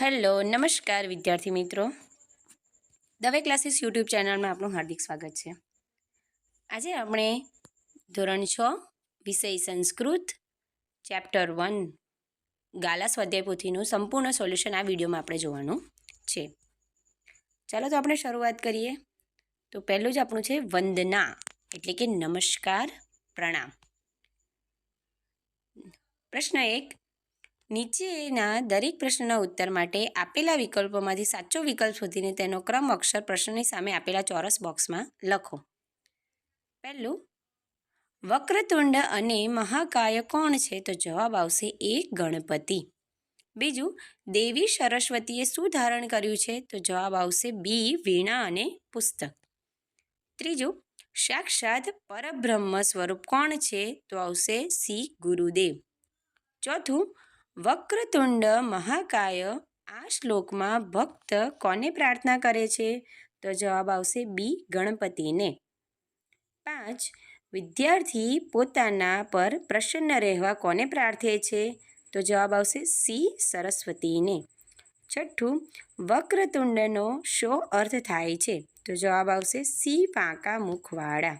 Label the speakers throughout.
Speaker 1: Hello, નમસ્કાર વિદ્યાર્થી મિત્રો. દવે ક્લાસીસ યુટ્યુબ ચેનલમાં આપનું હાર્દિક સ્વાગત છે. આજે આપણે ધોરણ છ, વિષય સંસ્કૃત, ચેપ્ટર વન ગાલા સ્વાધ્યાય પોથીનું સંપૂર્ણ સોલ્યુશન આ વિડીયોમાં આપણે જોવાનું છે. ચાલો તો આપણે શરૂઆત કરીએ. તો પહેલું જ આપણું છે વંદના, એટલે કે નમસ્કાર, પ્રણામ. પ્રશ્ન એક નીચેના દરેક પ્રશ્નના ઉત્તર માટે આપેલા વિકલ્પોમાંથી સાચો વિકલ્પ શોધીને તેનો ક્રમ અક્ષર પ્રશ્નની સામે આપેલા ચોરસ બોક્સમાં લખો. પહેલું, વક્રતુંડ અને મહાકાય કોણ છે? તો જવાબ આવશે એ ગણપતિ. બીજું, દેવી સરસ્વતીએ શું ધારણ કર્યું છે? તો જવાબ આવશે બી, વીણા અને પુસ્તક. ત્રીજું, સાક્ષાત પરબ્રહ્મ સ્વરૂપ કોણ છે? તો આવશે સી, ગુરુદેવ. ચોથું વક્રતુંડ મહાકાય આ શ્લોકમાં ભક્ત કોને પ્રાર્થના કરે છે? તો જવાબ આવશે બી, ગણપતિને. પાંચ, વિદ્યાર્થી પોતાના પર પ્રસન્ન રહેવા કોને પ્રાર્થે છે? તો જવાબ આવશે સી, સરસ્વતીને. છઠ્ઠું, વક્રતુંડનો શો અર્થ થાય છે? તો જવાબ આવશે સી પાકા મુખવાળા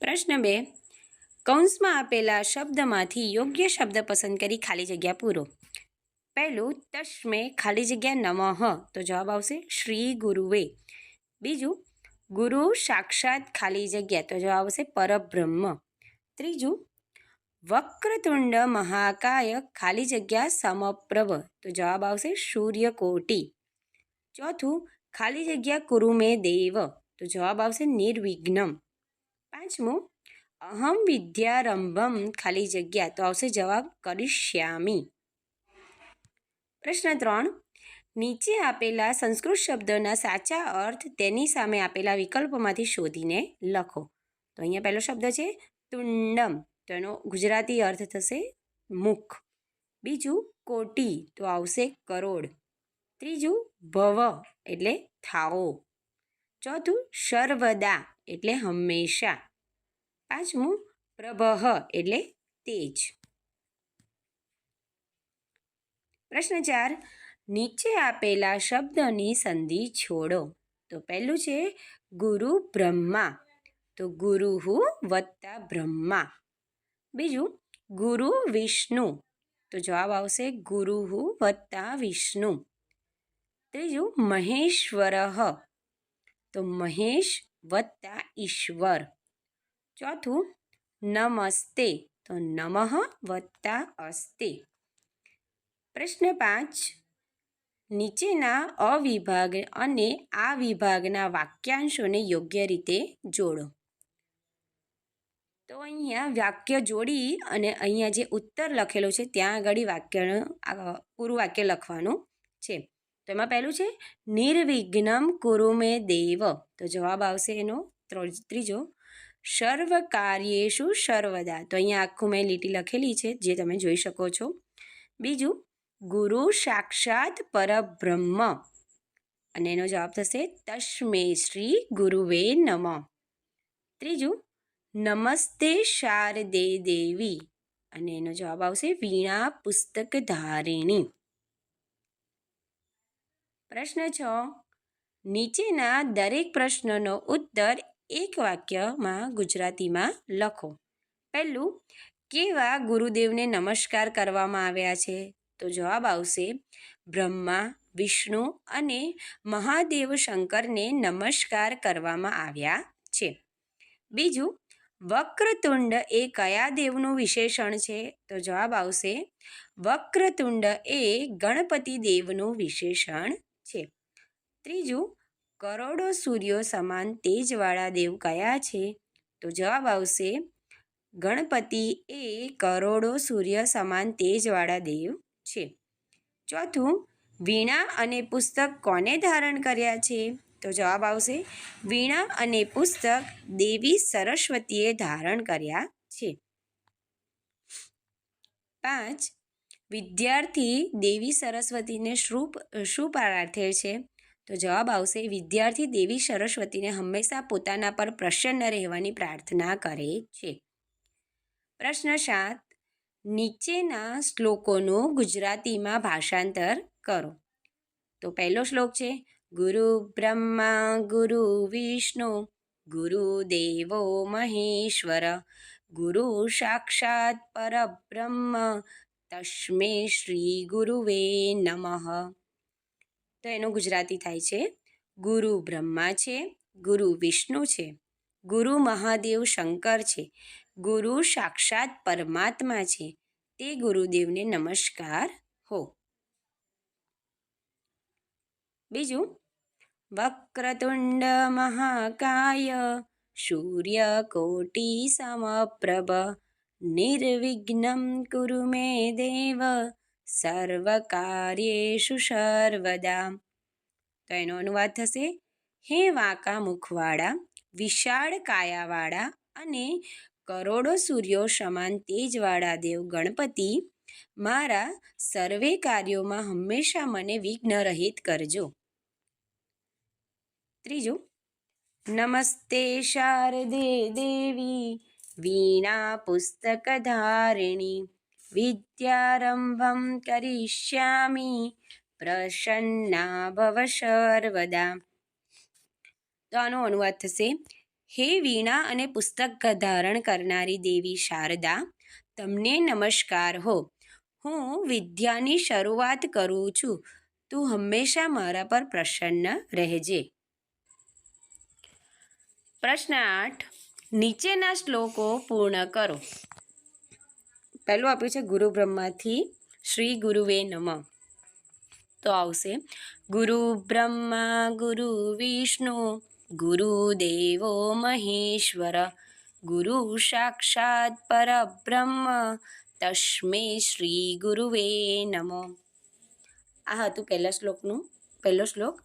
Speaker 1: પ્રશ્ન બે કૌંસમાં આપેલા શબ્દમાંથી યોગ્ય શબ્દ પસંદ કરી ખાલી જગ્યા પૂરો. પહેલું, તસ્મે ખાલી જગ્યા નમઃ. તો જવાબ આવશે શ્રી ગુરુવે. બીજું, ગુરુ સાક્ષાત ખાલી જગ્યા. તો જવાબ આવશે પરબ્રહ્મ. ત્રીજું, વક્રતુંડ મહાકાય ખાલી જગ્યા સમપ્રભ તો જવાબ આવશે સૂર્યકોટી. ચોથું, ખાલી જગ્યા કુરુમે દેવ. તો જવાબ આવશે નિર્વિઘ્નમ. પાંચમું અહમ વિદ્યારંભમ ખાલી જગ્યા તો આવશે જવાબ કરિષ્યામી પ્રશ્ન ત્રણ નીચે આપેલા સંસ્કૃત શબ્દોના સાચા અર્થ તેની સામે આપેલા વિકલ્પોમાંથી શોધીને લખો તો અહીંયા પહેલો શબ્દ છે તુંડમ તો એનો ગુજરાતી અર્થ થશે મુખ બીજું કોટી તો આવશે કરોડ ત્રીજું ભવ એટલે થાઓ ચોથું સર્વદા એટલે હંમેશા પાંચમું પ્રભહ એટલે તેજ. પ્રશ્ન ચાર, નીચે આપેલા શબ્દની સંધિ છોડો. તો પહેલું છે, ગુરુ બ્રહ્મા. તો ગુરુહુ વત્તા બ્રહ્મા. બીજું, ગુરુ વિષ્ણુ. તો જવાબ આવશે ગુરુહુ વત્તા વિષ્ણુ. ત્રીજું, મહેશ્વર. તો મહેશ વત્તા ઈશ્વર. ચોથું, નમસ્તે. તો નમઃ વત્તા અસ્તે. પ્રશ્ન પાંચ, નીચેના અવિભાગ અને આ વિભાગના વાક્યાંશોને યોગ્ય રીતે જોડો. તો અહીંયા વાક્ય જોડી અને અહીંયા જે ઉત્તર લખેલો છે, ત્યાં આગળ વાક્યનું પૂરું વાક્ય લખવાનું છે. તો એમાં પહેલું છે, નિર્વિઘ્નમ કુરુમે દેવ. તો જવાબ આવશે એનો ત્રીજો. સર્વ કાર્યેશુ સર્વદા. તો અહીંયા આખું મેં લીટી લખેલી છે, જે તમે જોઈ શકો છો. બીજું, ગુરુ સાક્ષાત પરબ્રહ્મ. અને એનો જવાબ થશે, તસ્મે શ્રી ગુરુવે નમ. ત્રીજું, નમસ્તે શારદે દેવી. અને એનો જવાબ આવશે, વીણા પુસ્તક ધારિણી. પ્રશ્ન છ, નીચેના દરેક પ્રશ્નનો ઉત્તર એક વાક્યમાં ગુજરાતીમાં લખો. પહેલું, કેવા ગુરુદેવને નમસ્કાર કરવામાં આવ્યા છે? તો જવાબ આવશે, બ્રહ્મા, વિષ્ણુ અને મહાદેવ શંકરને નમસ્કાર કરવામાં આવ્યા છે. બીજું, વક્રતુંડ એ કયા દેવનું વિશેષણ છે? તો જવાબ આવશે, વક્રતુંડ એ ગણપતિ દેવનું વિશેષણ છે. ત્રીજું કરોડો સૂર્યો સમાન તેજવાળા દેવ કયા છે? તો જવાબ આવશે, ગણપતિ એ કરોડો સૂર્ય સમાન તેજવાળા દેવ છે. ચોથું, વીણા અને પુસ્તક કોને ધારણ કર્યા છે? તો જવાબ આવશે, વીણા અને પુસ્તક દેવી સરસ્વતીએ ધારણ કર્યા છે. પાંચ, વિદ્યાર્થી દેવી સરસ્વતીને શું શું પ્રાર્થે છે. તો જવાબ આવશે, વિદ્યાર્થી દેવી સરસ્વતીને હંમેશા પોતાના પર પ્રસન્ન રહેવાની પ્રાર્થના કરે છે. પ્રશ્ન સાત, નીચેના શ્લોકોનું ગુજરાતીમાં ભાષાંતર કરો. તો પહેલો શ્લોક છે, ગુરુ બ્રહ્મા, ગુરુ વિષ્ણુ ગુરુદેવો મહેશ્વર, ગુરુ સાક્ષાત પરબ્રહ્મ, તસ્મે શ્રી ગુરુવે નમઃ. તો એનું ગુજરાતી થાય છે, ગુરુ બ્રહ્મા છે, ગુરુ વિષ્ણુ છે, ગુરુ મહાદેવ શંકર છે, ગુરુ સાક્ષાત પરમાત્મા છે, તે ગુરુદેવને નમસ્કાર, હો. બીજું, વક્રતુંડ મહાકાય સૂર્યકોટિ સમપ્રભ, નિર્વિઘ્નમ કુરુ મે દેવ સર્વકાર્યેષુ સર્વદા તો એનો અનુવાદ થશે હે વાંકા મુખવાળા વિશાળ કાયાવાળા અને કરોડો સૂર્યો સમાન તેજવાળા દેવ ગણપતિ મારા સર્વે કાર્યોમાં હંમેશા મને વિઘ્ન રહિત કરજો ત્રીજું નમસ્તે શારદે દેવી વીણા પુસ્તક ધારિણી વિદ્યારંભમ કરિષ્યામી પ્રસન્ના ભવ સર્વદા તો આનો અનુવાદ થશે, હે વીણા અને પુસ્તક ધારણ કરનારી દેવી શારદા, તમને નમસ્કાર હો. હું વિદ્યાની શરૂઆત કરું છું. તું હંમેશા મારા પર પ્રસન્ન રહેજે. પ્રશ્ન આઠ, નીચેના શ્લોકો પૂર્ણ કરો. પહેલું આપ્યું છે ગુરુ બ્રહ્માથી શ્રી ગુરુવે નમ. તો આવશે. ગુરુ બ્રહ્મા, ગુરુ વિષ્ણુ ગુરુદેવો મહેશ્વર, ગુરુ સાક્ષાત પરબ્રહ્મ, તસ્મે શ્રી ગુરુવે નમો. આ હતું પહેલા શ્લોકનું, પહેલો શ્લોક.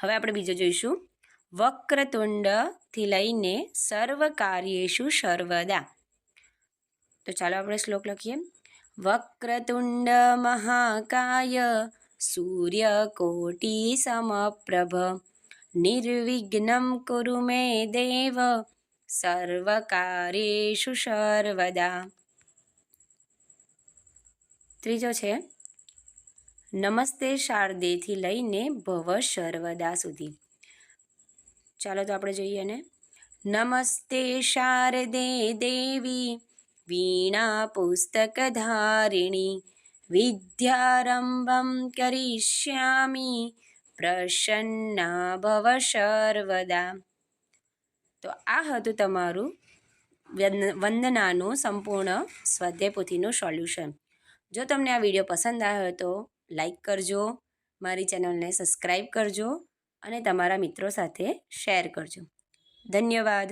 Speaker 1: હવે આપણે બીજો જોઈશું. વક્રતુંડથી લઈને સર્વ કાર્યેશુ સર્વદા. તો ચાલો આપણે શ્લોક લખીએ. વક્રતુંડ મહાકાય સૂર્યકોટિ સમપ્રભ, નિર્વિઘ્નમ કુરુ મે દેવ સર્વકારેશુ સર્વદા. ત્રીજો છે, નમસ્તે શારદેથી લઈને ભવ સર્વદા સુધી. ચાલો તો આપણે જોઈએ ને. નમસ્તે શારદે દેવી વીણા પુસ્તક ધારિણી વિદ્યારંભમ કરિષ્યામી પ્રસન્ના ભવ સર્વદા તો આ હતું તમારું વંદનાનું સંપૂર્ણ સ્વાધ્યાય પોથીનું સોલ્યુશન જો તમને આ વીડિયો પસંદ આવ્યો તો લાઈક કરજો મારી ચેનલને સબસ્ક્રાઈબ કરજો અને તમારા મિત્રો સાથે શેર કરજો ધન્યવાદ